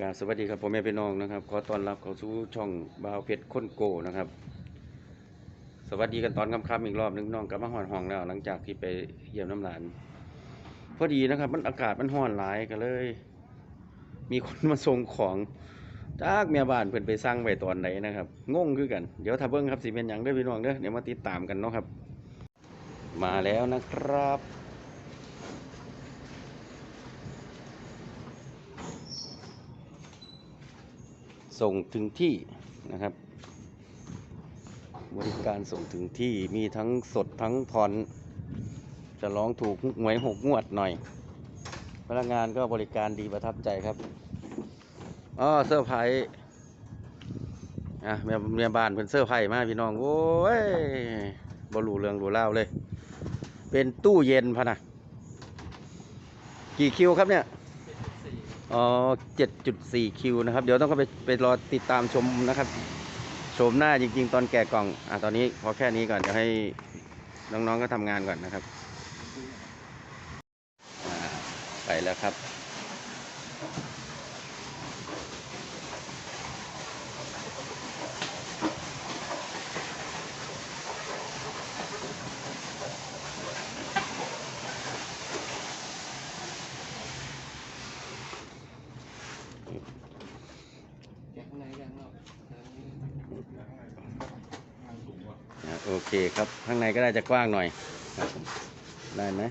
กาสวัสดีครับพ่อแม่พี่น้องนะครับขอต้อนรับเข้าสู่ช่องบาวเพชรค้นโกนะครับ สวัสดีกันตอนค่ำๆอีกรอบหนึงน้องกลับมาหอนห้องแล้ว หลังจากที่ไปเยี่ยมน้ำหลาน พอดีนะครับ มันอากาศมันร้อนหลายก็เลย มีคนมาส่งของจากเมียบ้านเพิ่อนไปสร้างไว้ตอนไหนนะครับงงคือกันเดี๋ยวถ้าเบิ่งครับสิเป็นหยังเด้อพี่น้องเด้อเดี๋ยวมาติดตามกันเนาะครับ มาแล้วนะครับ ส่งถึงที่นะครับ บริการส่งถึงที่มีทั้งสดทั้งผ่อนจะร้องถูกหวยหกงวดหน่อย พนักงานก็บริการดีประทับใจครับอ๋อเสื้อร์ไผ่อะเมียเมียบ้านเพิ่นเสื้อร์ไผ่มาพี่น้องโอ้ยบรูเรืองรูเล่าเลย เป็นตู้เย็นพะนะกี่คิวครับเนี่ย อ๋อ7.4 คิวนะครับ เดี๋ยวต้องไปไปรอติดตามชมนะครับ ชมหน้าจริง ๆ ตอนแกะกล่อง อะตอนนี้พอแค่นี้ก่อน เดี๋ยวให้น้องๆก็ทำงานก่อนนะครับไปแล้วครับ แกะข้างในยังเนาะ อะ โอเคครับ ข้างในก็ได้จะกว้างหน่อยครับได้ไหม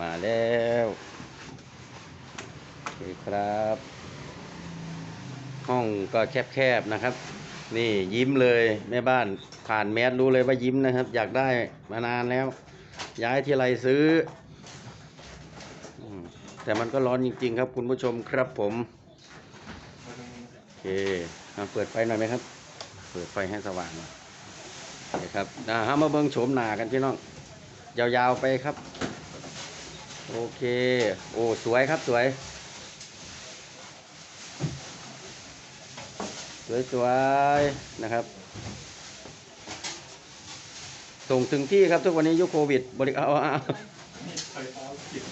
มาแล้วโอเคครับ ห้องก็แคบๆนะครับ นี่ยิ้มเลยแม่บ้านผ่านแมสรู้เลยว่ายิ้มนะครับ อยากได้มานานแล้ว ย้ายที่ไรซื้อ แต่มันก็ร้อนจริง ๆ ครับคุณผู้ชมครับผมโอเคเอาเปิดไฟหน่อยไหมครับ เปิดไฟให้สว่างหน่อย นะครับอ่าฮามาเบิ้งโฉมหน้ากันพี่น้อง ยาวๆไปครับ โอเค โอ้ สวยครับสวย สวยๆนะครับ ส่งถึงที่ครับทุกวันนี้ยุคโควิด บริการเอาเอาไฟฟ้าผิด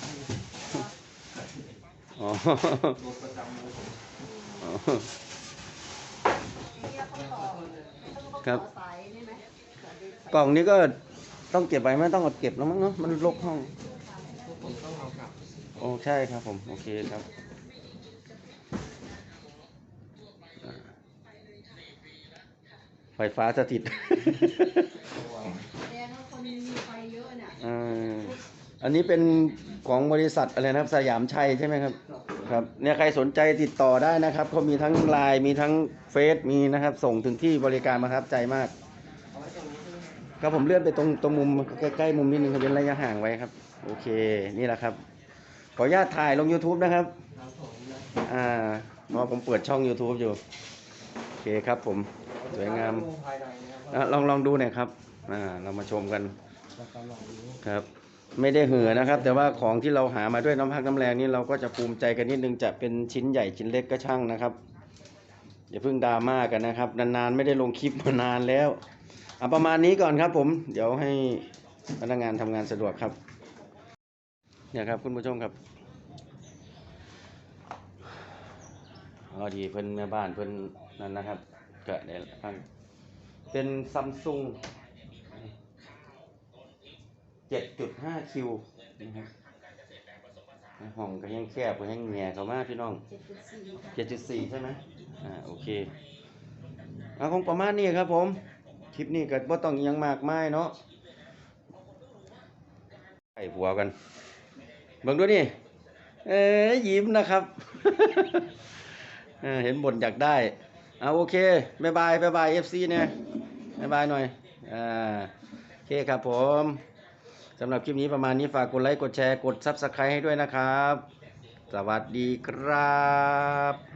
อ๋อรถประจำเลยผมอ๋อครับสายนี่ไหม กล่องนี้ก็ต้องเก็บไว้ไม่ต้องเอาเก็บแล้วมั้งเนาะมันรกห้องพวกผมต้องเอากลับโอ้ใช่ครับผม โอเคครับอ่าไฟฟ้าสถิต แสดงว่าคนมีไฟเยอะเนี่ยอ่าอันนี้เป็นของบริษัทอะไรนะครับ สยามชัยใช่ไหมครับ ครับเนี่ยใครสนใจติดต่อได้นะครับเขามีทั้งไลน์มีทั้งเฟซมีนะครับ ส่งถึงที่บริการประทับใจมาก เอาไว้ตรงนี้ใครับผมเลื่อนไปตรงตรงมุมใกล้ๆมุมนิดนึงครับเป็นระยะห่างไว้ครับ โอเคนี่แหละครับ ขออนุญาตถ่ายลง YouTube นะครับครับผมอ่าเพราะผมเปิดช่อง YouTube อยู่ โอเคครับผมสวยงามอะลองลองดูหน่อยครับอ่าเรามาชมกันคาหลังนี้ครับ ไม่ได้เหือนะครับ แต่ว่าของที่เราหามาด้วยน้ำพักน้ำแรงนี่เราก็จะภูมิใจกันนิดนึงจะเป็นชิ้นใหญ่ชิ้นเล็กก็ช่างนะครับอย่าเพิ่งดราม่ากันนะครับ นานๆไม่ได้ลงคลิปมานานแล้ว เอาประมาณนี้ก่อนครับผม เดี๋ยวให้พนักงานทำงานสะดวกครับ เนี่ยครับคุณผู้ชมครับอ๋อดีเพิ่นแม่บ้านเพิ่นนั่นนะครับก็ได้ฟังเป็นซัมซุง7.5คิวนะครับห้องก็ยังแคบก็ยังแหง่เขามากพี่น้องเจ็ดจุดสี่ใช่ไหมอ่าโอเคเอาคงประมาณนี้ครับผม คลิปนี้ก็บ่ต้องยังมากมายเนาะใส่หัวกันเบิ่งดูนี่ เอ้ยยิ้มนะครับเห็นบ่นอยากได้เอาโอเคบายบายบายบาย FC เนี่ยบายบายหน่อยอ่าโอเคครับผมสำหรับคลิปนี้ประมาณนี้ฝากกดไลค์ กดแชร์ กด Subscribe ให้ด้วยนะครับ สวัสดีครับ